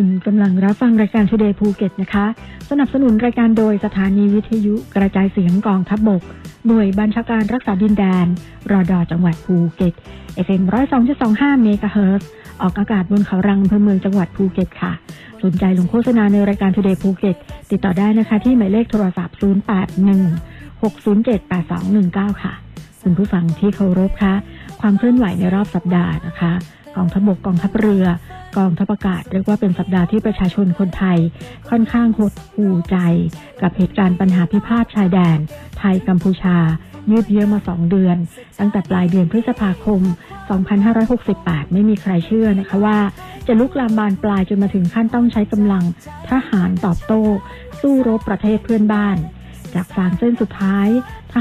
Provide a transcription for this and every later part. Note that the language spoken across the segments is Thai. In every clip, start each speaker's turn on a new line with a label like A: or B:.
A: คุณกำลังรับฟังรายการ Today ภูเก็ตนะคะ สนับสนุนรายการโดยสถานีวิทยุกระจายเสียงกองทัพบบก หน่วยบัญชาการรักษาดินแดน รอดอจังหวัดภูเก็ต FM 102.25เมกะเฮิรตซ์ออกอากาศบนเขารังอำเภอเมืองจังหวัดภูเก็ตค่ะ สนใจลงโฆษณาในรายการ Today ภูเก็ตติดต่อได้นะคะที่หมายเลขโทรศัพท์ 081 607 8219 ค่ะ คุณผู้ฟังที่เคารพคะ ความเคลื่อนไหวในรอบสัปดาห์นะคะกองทัพบกกองทัพเรือกองทัพอากาศเรียกว่าเป็นสัปดาห์ที่ประชาชนคนไทย ค่อนข้างหดหู่ใจ กับเหตุการณ์ปัญหาพิพาทชายแดน ไทยกัมพูชา ยืดเยื้อมาสองเดือน ตั้งแต่ปลายเดือนพฤษภาคม 2568 ไม่มีใครเชื่อนะคะว่า จะลุกลามบานปลายจนมาถึงขั้นต้องใช้กำลังทหารตอบโต้ สู้รบประเทศเพื่อนบ้าน จากสามเส้นสุดท้าย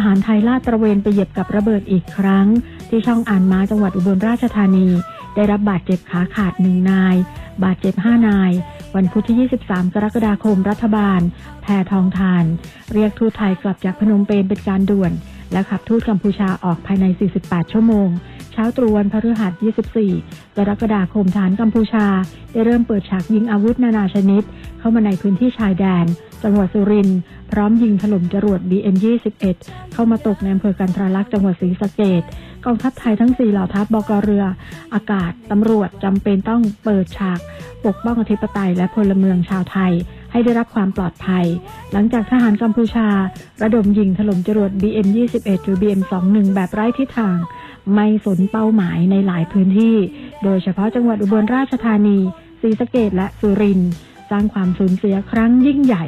A: หารไทยลาดตระเวนไปเหยียบกับระเบิดอีกครั้ง ที่ช่องอ่านม้าจังหวัดอุบลราชธานี ได้รับบาดเจ็บขาขาดหนึ่งนาย บาดเจ็บห้านาย วันพุธที่ 23 กรกฎาคมรัฐบาล แพทองทาน เรียกทูตไทยกลับจากพนมเปญเป็นการด่วน และขับทูตกัมพูชาออกภายใน 48 ชั่วโมง เช้าตรู่วันพฤหัส 24 กรกฎาคมฐานกัมพูชา ได้เริ่มเปิดฉากยิงอาวุธนานาชนิด เข้ามาในพื้นที่ชายแดน จังหวัดสุรินทร์พร้อมยิงถล่มจรวด BM21 เข้ามาตกในอำเภอกันทราลักษณ์จังหวัดศรีสะเกดกองทัพไทยทั้ง 4 เหล่าทัพบกเรือ อากาศตำรวจจำเป็นต้องเปิดฉาก ปกป้องอธิปไตยและพลเมืองชาวไทย ให้ได้รับความปลอดภัย หลังจากทหารกัมพูชา ระดมยิงถล่มจรวด BM21 หรือ BM21 แบบไร้ทิศทาง ไม่สนเป้าหมายในหลายพื้นที่ โดยเฉพาะจังหวัดอุบลราชธานีศรีสะเกดและสุรินทร์สร้างความสูญเสียครั้งยิ่งใหญ่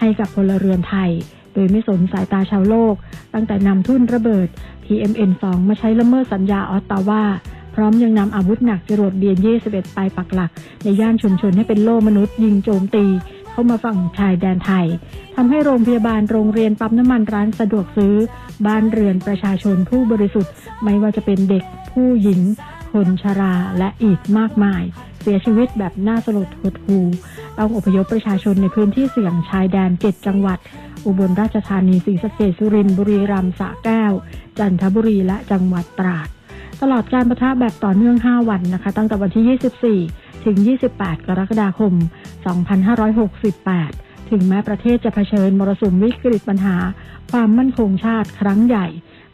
A: ให้กับพลเรือนไทย โดยไม่สนสายตาชาวโลก ตั้งแต่นำทุ่นระเบิด PMN2 มาใช้ละเมิดสัญญาออตตาวาพร้อมยังนำอาวุธหนักจรวดเบียน21ไปปักหลัก ในย่านชุมชนให้เป็นโล่มนุษย์ยิงโจมตี เข้ามาฝั่งชายแดนไทยทำให้โรงพยาบาลโรงเรียนปั๊มน้ำมันร้านสะดวกซื้อ บ้านเรือนประชาชนผู้บริสุทธิ์ ไม่ว่าจะเป็นเด็กผู้หญิง คนชราและอีกมากมาย เสียชีวิตแบบน่าสลดหดหูต้องอพยพประชาชนในพื้นที่เสี่ยงชายแดนเจ็ดจังหวัด อุบลราชธานีศรีสะเกษสุรินทร์บุรีรัมย์สระแก้ว จันทบุรีและจังหวัดตราดตลอดการประทะแบบต่อเนื่อง 5 วันนะคะ ตั้งแต่วันที่ 24 ถึง 28 กรกฎาคม 2568 ถึงแม้ประเทศจะเผชิญมรสุมวิกฤตปัญหา ความมั่นคงชาติครั้งใหญ่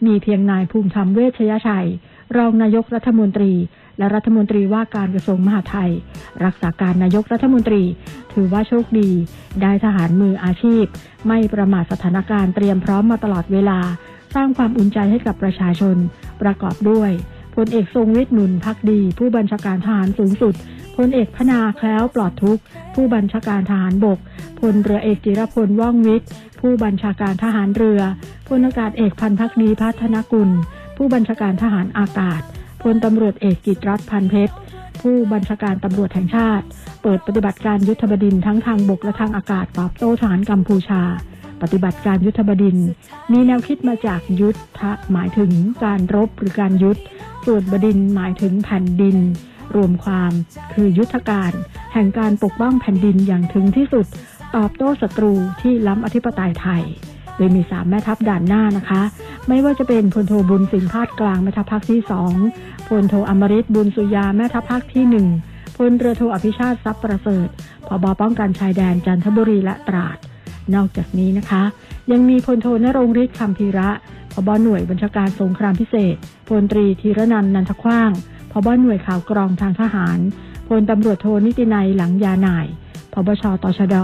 A: มีเพียงนายภูมิธรรมเวชยชัย รองนายกรัฐมนตรี และรัฐมนตรีว่าการกระทรวงมหาดไทย รักษาการนายกรัฐมนตรี ถือว่าโชคดี ได้ทหารมืออาชีพ ไม่ประมาทสถานการณ์เตรียมพร้อมมาตลอดเวลา สร้างความอุ่นใจให้กับประชาชนประกอบด้วย พลเอกทรงวิทย์หนุนพักดี ผู้บัญชาการทหารสูงสุดพลเอกพนาแคล้วปลอดทุกผู้บัญชาการทหารบกพลเรือเอกจิรพลว่องวิทย์ ผู้บัญชาการทหารเรือพลอากาศเอกพันพักดีพัฒนกุล ผู้บัญชาการทหารอากาศพลตำรวจเอกกิตรัฐพันเพชรผู้บัญชาการตำรวจแห่งชาติ เปิดปฏิบัติการยุทธบดินทั้งทางบกและทางอากาศตอบโต้ทหารกัมพูชา ปฏิบัติการยุทธบดิน มีแนวคิดมาจากยุทธะหมายถึงการรบหรือการยุทธ ส่วนบดินหมายถึงแผ่นดิน รวมความคือยุทธการ แห่งการปกป้องแผ่นดินอย่างถึงที่สุด ตอบโต้ศัตรูที่ล้ำอธิปไตยไทยโดยมีสามแม่ทัพด่านหน้านะคะ ไม่ว่าจะเป็นพลโทบุญสิงห์พาดกลางแม่ทัพภาคที่สองพลโทอมริตบุญสุยาแม่ทัพภาคที่หนึ่งพลเรือโทอภิชาติทรัพย์ประเสริฐผบป้องกันชายแดนจันทบุรีและตราด นอกจากนี้นะคะ ยังมีพลโทนรงฤทธิ์คำพีระ บหน่วยบัญชาการสงครามพิเศษ พลตรีธีรนันท์นันทคว้าง พบหน่วยข่าวกรองทางทหาร พลตำรวจโทนิตินัยหลังยาหน่าย พบชตชด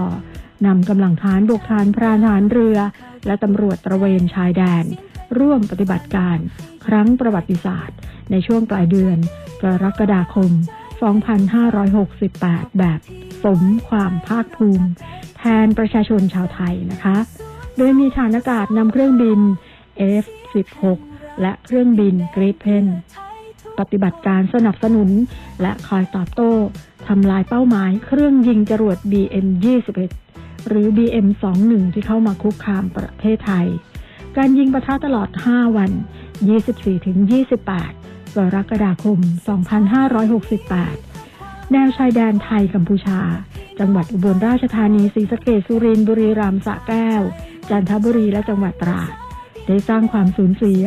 A: นำกำลังทหารบกทหารพรานทหารเรือ และตำรวจตระเวนชายแดน ร่วมปฏิบัติการ ครั้งประวัติศาสตร์ ในช่วงปลายเดือน กรกฎาคม 2568 แบบสมความภาคภูมิ แทนประชาชนชาวไทยนะคะ โดยมีฐานอากาศนำเครื่องบิน F-16 และเครื่องบิน Gripen ปฏิบัติการสนับสนุน และคอยตอบโต้ทำลายเป้าหมายเครื่องยิงจรวด BM-21 หรือ BM-21 ที่เข้ามาคุกคามประเทศไทย การยิงประทะตลอด 5 วัน 24-28 กรกฎาคม 2568 แนวชายแดนไทยกัมพูชา จังหวัดอุบลราชธานีศรีสะเกษสุรินทร์บุรีรัมย์สระแก้ว จันทบุรีและจังหวัดตราด ได้สร้างความสูญเสีย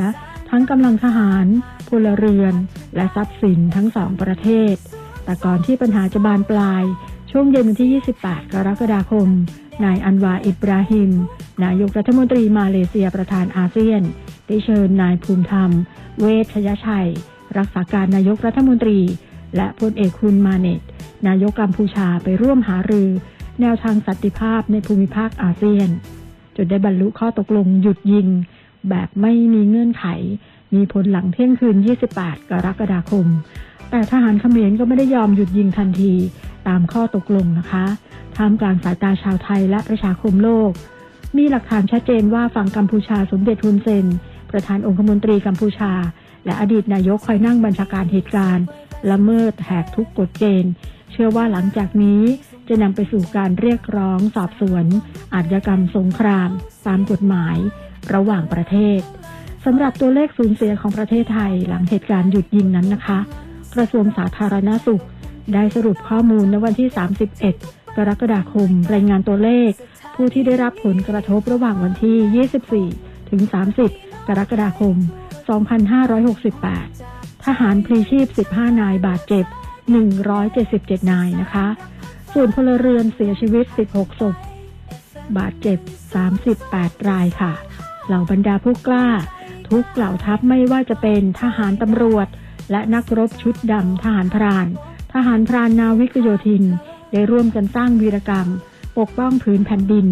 A: ทั้งกำลังทหารพลเรือน และทรัพย์สินทั้งสองประเทศ แต่ก่อนที่ปัญหาจะบานปลาย ช่วงเย็นวันที่ 28 กรกฎาคม นายอันวาอิบราฮิม นายกรัฐมนตรีมาเลเซียประธานอาเซียน ได้เชิญนายภูมิธรรม เวชยชัย รักษาการนายกรัฐมนตรี และพลเอกคุณมาเนตนายกกัมพูชาไปร่วมหารือ แนวทางสันติภาพในภูมิภาคอาเซียนจนได้บรรลุข้อตกลงหยุดยิง แบบไม่มีเงื่อนไข มีผลหลังเที่ยงคืน 28 กรกฎาคม แต่ทหารเขมรก็ไม่ได้ยอมหยุดยิงทันทีตามข้อตกลงนะคะท่ามกลางสายตาชาวไทยและประชาคมโลก มีหลักฐานชัดเจนว่าฝั่งกัมพูชาสมเด็จฮุนเซน ประธานองคมนตรีกัมพูชา และอดีตนายกคอยนั่งบัญชาการเหตุการณ์ ละเมิดแหกทุกกฎเกณฑ์ เชื่อว่าหลังจากนี้จะนำไปสู่การเรียกร้องสอบสวนอาชญากรรมสงคราม ตามกฎหมาย ระหว่างประเทศสำหรับตัวเลขสูญเสียของประเทศไทยหลังเหตุการณ์หยุดยิงนั้นนะคะ กระทรวงสาธารณสุข ได้สรุปข้อมูลในวันที่ 31 กรกฎาคม รายงานตัวเลข ผู้ที่ได้รับผลกระทบระหว่างวันที่ 24 ถึง 30 กรกฎาคม 2568 ทหารพลีชีพ 15 นายบาดเจ็บ 177 นายนะคะ ส่วนพลเรือนเสียชีวิต 16 ศพ บาดเจ็บ 38 รายค่ะ เหล่าบรรดาผู้กล้า ทุกเหล่าทัพไม่ว่าจะเป็นทหารตำรวจ และนักรบชุดดำทหารพราน ทหารพรานนาวิกโยธิน ได้ร่วมกันสร้างวีรกรรม ปกป้องผืนแผ่นดิน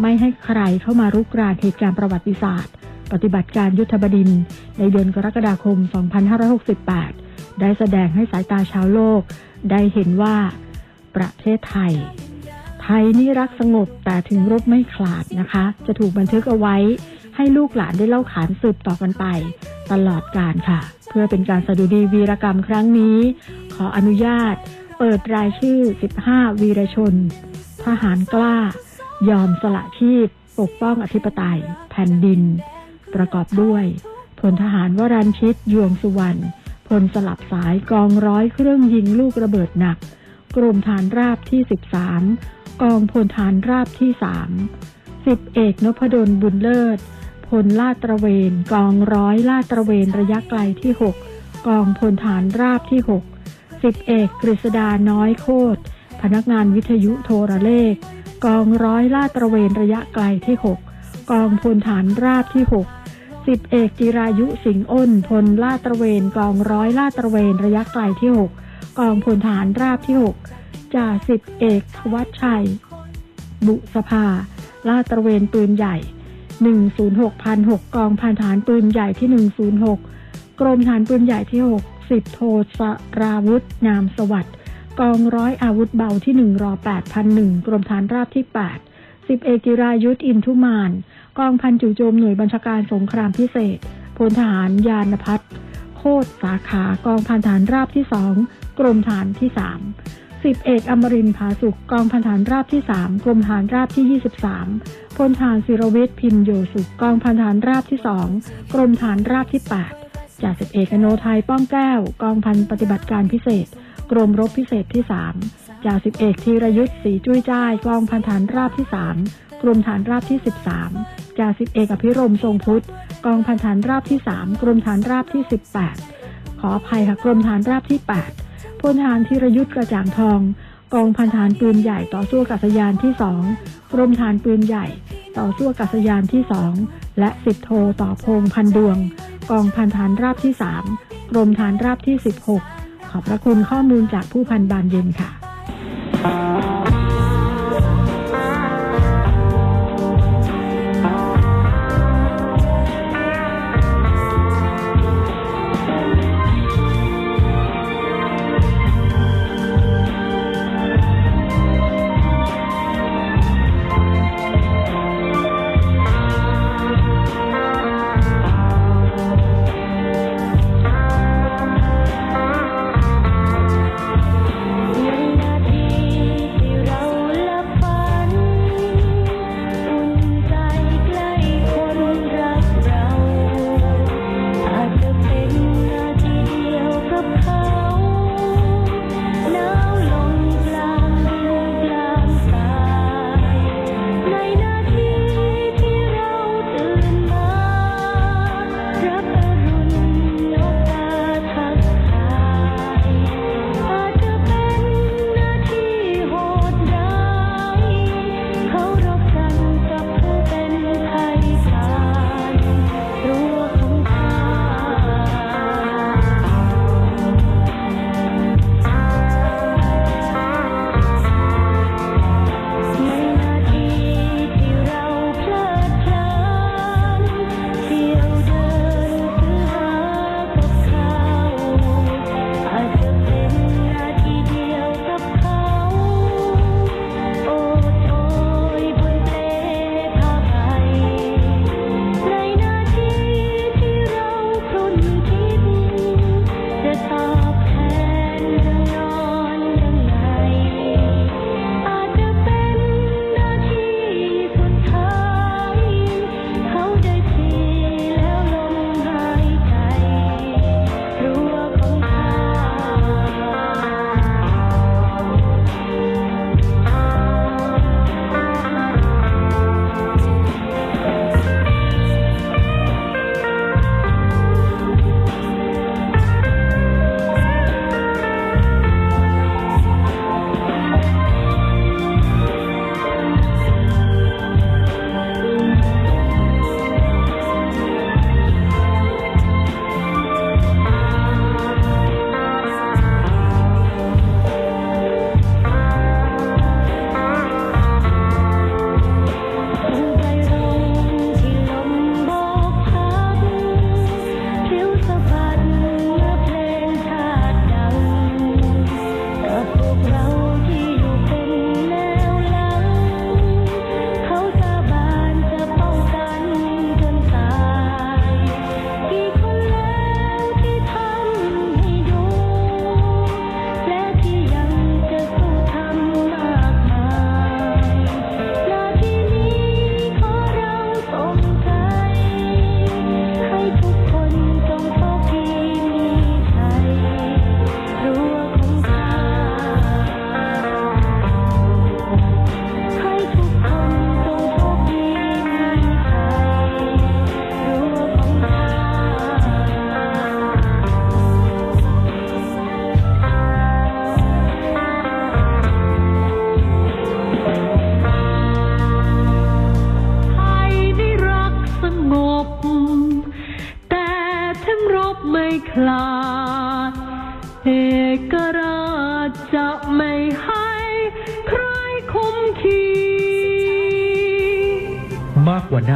A: ไม่ให้ใครเข้ามารุกรานเหตุการณ์ประวัติศาสตร์ ปฏิบัติการยุทธบดิน ในเดือนกรกฎาคม 2568 ได้แสดงให้สายตาชาวโลก ได้เห็นว่า ประเทศไทยไทยนี่รักสงบแต่ถึงรบไม่ขลาดนะคะ จะถูกบันทึกเอาไว้ ให้ลูกหลานได้เล่าขานสืบต่อกันไป ตลอดกาลค่ะ เพื่อเป็นการสดุดีวีรกรรมครั้งนี้ ขออนุญาต เปิดรายชื่อ 15 วีรชน ทหารกล้า ยอมสละชีพ ปกป้องอธิปไตย แผ่นดิน ประกอบด้วยพลทหารวรัญชิตยวงสุวรรณพลสลับสายกองร้อยเครื่องยิงลูกระเบิดหนัก กรมฐานราบที่ 13 กองพลฐานราบที่สามสิบเอกนพดลบุญเลิศ พลลาดตระเวน กองร้อยลาดตระเวนระยะไกลที่ 6 กองพลฐานราบที่6สิบเอกกฤษดาน้อยโคตรพนักงานวิทยุโทรเลข กองร้อยลาดตระเวนระยะไกลที่ 6 กองพลฐานราบที่6สิบเอกจิรายุสิงอ้น พลลาดตระเวน กองร้อยลาดตระเวนระยะไกลที่ 6 กองพลฐานราบที่ 6 จ่าสิบเอกทวัชชัย บุสภา ลาดตระเวนปืนใหญ่ 106พัน6กองพันฐานปืนใหญ่ที่ 106 กรมฐานปืนใหญ่ที่ 6 10 โทสราวุธนามสวัสดิ์กองร้อยอาวุธเบาที่1รอ8,001กรมฐานราบที่ 8 10เอกจิรายุทธอินทุมาน กองพันจู่โจมหน่วยบัญชาการสงครามพิเศษพลทหารยานพัฒโคตรสาขากองพันฐานราบที่สองกรมฐานที่สาม สิบเอกอมรินทร์ผาสุกกองพันฐานราบที่สามกรมฐานราบที่ยี่สิบสามพลฐานศิรวิทย์พิมโยสุกกองพันฐานราบที่สองกรมฐานราบที่แปดจ่าสิบเอกอโนไทยป้องแก้ว กองพันปฏิบัติการพิเศษ กรมรบพิเศษที่สามจ่าสิบเอกธีรยุทธ์ศรีจุ้ยจ้ายกองพันฐานราบที่สามกรมฐานราบที่สิบสามจ่าสิบเอกอภิรมทรงพุทธกองพันฐานราบที่สามกรมฐานราบที่สิบแปดขออภัยค่ะกรมฐานราบที่8 พลทหารธีรยุทธ์กระจ่างทอง กองพันฐานปืนใหญ่ต่อสู้อากาศยานที่สองกรมฐานปืนใหญ่ ต่อสู้อากาศยานที่สองและสิบโทต่อพงพันดวง กองพันฐานราบที่สามกรมฐานราบที่สิบหกขอบพระคุณข้อมูลจากผู้พันบานเย็นค่ะ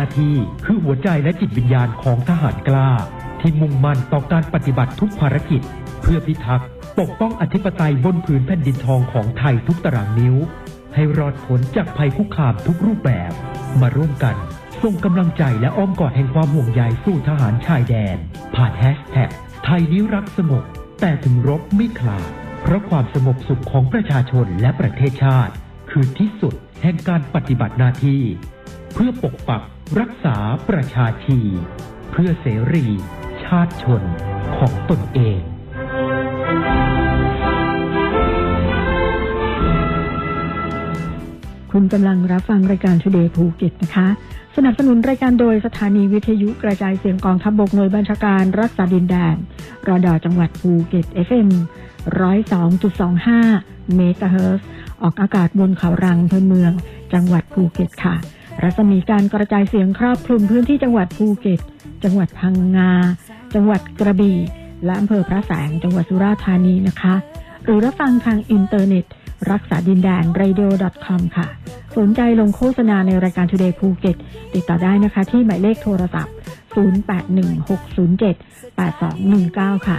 A: า
B: ที่คือหัวใจและจิตวิญญาณของทหารกล้า ที่มุ่งมั่นต่อการปฏิบัติทุกภารกิจ เพื่อพิทักษ์ปกป้องอธิปไตยบนผืนแผ่นดินทองของไทยทุกตารางนิ้ว ให้รอดพ้นจากภัยคุกคามทุกรูปแบบ มาร่วมกันส่งกำลังใจและอ้อมกอดแห่งความห่วงใยสู่ทหารชายแดน ผ่านแฮชแท็กไทยนี้รักสงบแต่ถึงรบไม่คลาดเพราะความสงบสุขของประชาชนและประเทศชาติ คือที่สุดแห่งการปฏิบัติหน้าที่ เพื่อปกปัก รักษาประชาชี เพื่อเสรี ชาติชนของตนเอง
A: คุณกำลังรับฟังรายการ Today ภูเก็ตนะคะ สนับสนุนรายการโดยสถานีวิทยุกระจายเสียงกองทัพบบกหน่วยบัญชาการรักษาดินแดนรอดอจังหวัดภูเก็ต FM 102.25 เมกะเฮิรตซ์ออกอากาศบนเขารังอำเภอเมือง จังหวัดภูเก็ตค่ะ รัศมีการกระจายเสียงครอบคลุมพื้นที่จังหวัดภูเก็ต จังหวัดพังงา จังหวัดกระบี่ และอำเภอพระแสง จังหวัดสุราษฎร์ธานีนะคะ หรือรับฟังทางอินเทอร์เน็ต รักษาดินแดน radio.com ค่ะ สนใจลงโฆษณาในรายการ Today ภูเก็ตติดต่อได้นะคะที่หมายเลขโทรศัพท์ 0816078219 ค่ะ